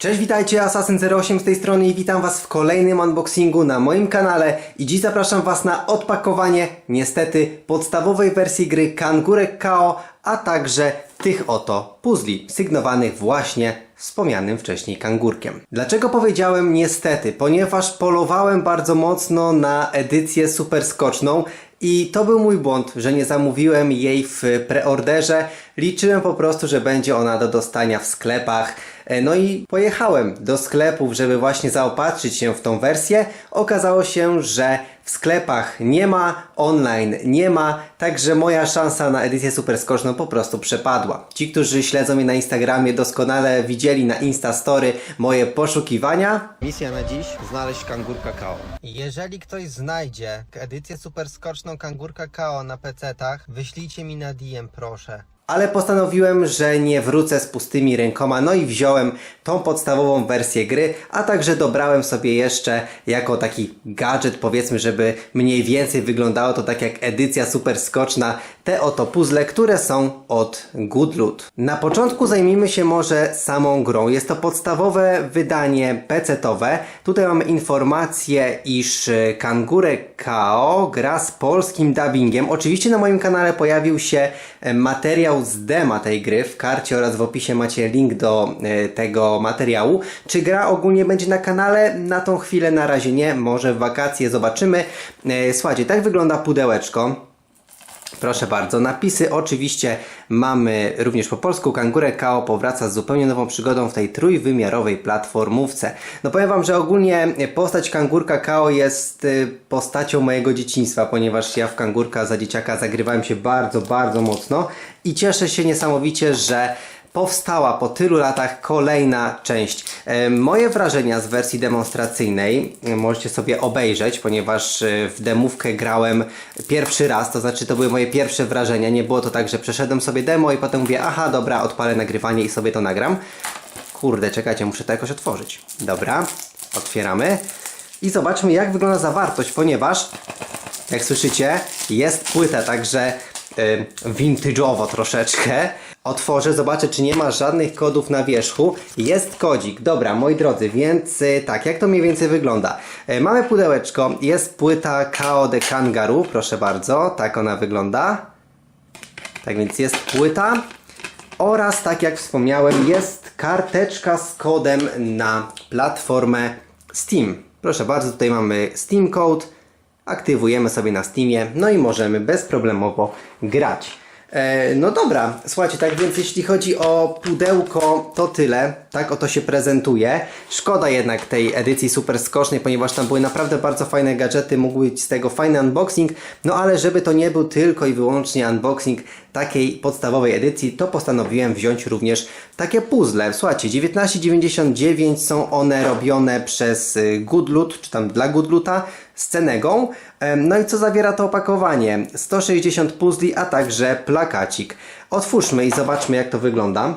Cześć, witajcie, Assassin08 z tej strony i witam Was w kolejnym unboxingu na moim kanale i dziś zapraszam Was na odpakowanie, niestety, podstawowej wersji gry Kangurek KO, a także tych oto puzli, sygnowanych właśnie wspomnianym wcześniej kangurkiem. Dlaczego powiedziałem niestety? Ponieważ polowałem bardzo mocno na edycję super skoczną i to był mój błąd, że nie zamówiłem jej w preorderze. Liczyłem po prostu, że będzie ona do dostania w sklepach. E, No i pojechałem do sklepów, żeby właśnie zaopatrzyć się w tą wersję. Okazało się, że w sklepach nie ma, online nie ma, także moja szansa na edycję super skoczną po prostu przepadła. Ci, którzy śledzą mnie na Instagramie doskonale widzieli na Instastory moje poszukiwania. Misja na dziś, znaleźć kangur kakao. Jeżeli ktoś znajdzie edycję super skoczną kangur kakao na PC-tach, wyślijcie mi na DM proszę. Ale postanowiłem, że nie wrócę z pustymi rękoma, no i wziąłem tą podstawową wersję gry, a także dobrałem sobie jeszcze jako taki gadżet, powiedzmy, żeby mniej więcej wyglądało to tak jak edycja super skoczna, te oto puzzle, które są od Goodloot. Na początku zajmijmy się może samą grą. Jest to podstawowe wydanie PC-towe. Tutaj mamy informację, iż e, Kangurek KO gra z polskim dubbingiem. Oczywiście na moim kanale pojawił się e, z dema tej gry. W karcie oraz w opisie macie link do e, tego materiału. Czy gra ogólnie będzie na kanale? Na tą chwilę na razie nie. Może w wakacje zobaczymy. E, Słuchajcie, tak wygląda pudełeczko. Proszę bardzo, napisy oczywiście mamy również po polsku. Kangurek KO powraca z zupełnie nową przygodą w tej trójwymiarowej platformówce. No powiem Wam, że ogólnie postać Kangurka KO jest y, postacią mojego dzieciństwa, ponieważ ja w Kangurka za dzieciaka zagrywałem się bardzo, bardzo mocno i cieszę się niesamowicie, że powstała po tylu latach kolejna część. E, Moje wrażenia z wersji demonstracyjnej e, możecie sobie obejrzeć, ponieważ e, w demówkę grałem pierwszy raz, to znaczy to były moje pierwsze wrażenia. Nie było to tak, że przeszedłem sobie demo i potem mówię, aha, dobra, odpalę nagrywanie i sobie to nagram. Kurde, czekajcie, muszę to jakoś otworzyć. Dobra, otwieramy i zobaczmy jak wygląda zawartość, ponieważ jak słyszycie, jest płyta, także y, vintage'owo troszeczkę. Otworzę, zobaczę, czy nie ma żadnych kodów na wierzchu. Jest kodzik. Dobra, moi drodzy, więc y, tak, jak to mniej więcej wygląda? Y, mamy pudełeczko, jest płyta KO de Kangaroo, proszę bardzo, tak ona wygląda. Tak więc jest płyta. Oraz, tak jak wspomniałem, jest karteczka z kodem na platformę Steam. Proszę bardzo, tutaj mamy Steam Code. Aktywujemy sobie na Steamie, no i możemy bezproblemowo grać. E, no dobra, słuchajcie, tak więc jeśli chodzi o pudełko, to tyle. Tak oto się prezentuje. Szkoda jednak tej edycji super skocznej, ponieważ tam były naprawdę bardzo fajne gadżety, mógł być z tego fajny unboxing. No ale żeby to nie był tylko i wyłącznie unboxing takiej podstawowej edycji, to postanowiłem wziąć również takie puzzle. Słuchajcie, 19,99 są one robione przez y, Goodloot, czy tam dla Goodloota z Cenegą. No i co zawiera to opakowanie? 160 puzli, a także plakacik. Otwórzmy i zobaczmy jak to wygląda.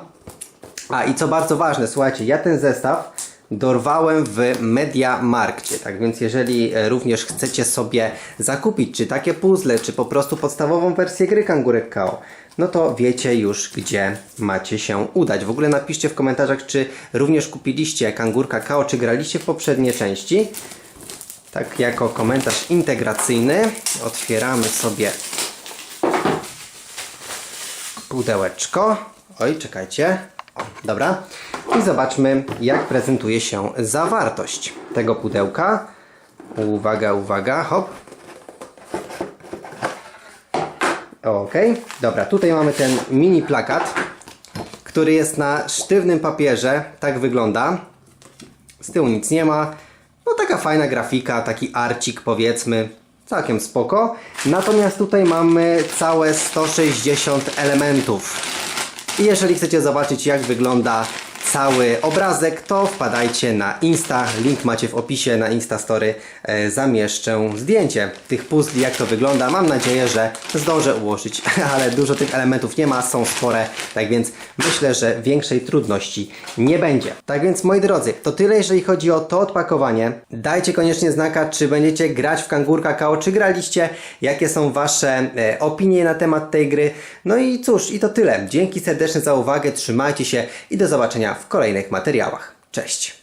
A i co bardzo ważne, słuchajcie, ja ten zestaw dorwałem w Mediamarkcie. Tak więc jeżeli e, również chcecie sobie zakupić czy takie puzzle, czy po prostu podstawową wersję gry Kangurek KO, no to wiecie już gdzie macie się udać. W ogóle napiszcie w komentarzach, czy również kupiliście Kangurka KO, czy graliście w poprzednie części. Tak jako komentarz integracyjny otwieramy sobie pudełeczko. Oj, czekajcie. Dobra. I zobaczmy, jak prezentuje się zawartość tego pudełka. Uwaga, uwaga, hop. Ok, dobra, tutaj mamy ten mini plakat, który jest na sztywnym papierze. Tak wygląda. Z tyłu nic nie ma. No taka fajna grafika, taki arcik powiedzmy. Całkiem spoko. Natomiast tutaj mamy całe 160 elementów. I jeżeli chcecie zobaczyć jak wygląda cały obrazek, to wpadajcie na Insta. Link macie w opisie na Instastory. E, zamieszczę zdjęcie tych puzli, jak to wygląda. Mam nadzieję, że zdążę ułożyć, ale dużo tych elementów nie ma, są spore, tak więc myślę, że większej trudności nie będzie. Tak więc moi drodzy, to tyle jeżeli chodzi o to odpakowanie. Dajcie koniecznie znaka, czy będziecie grać w Kangurka KO, czy graliście, jakie są Wasze e, opinie na temat tej gry. No i cóż, i to tyle. Dzięki serdecznie za uwagę, trzymajcie się i do zobaczenia w kolejnych materiałach. Cześć!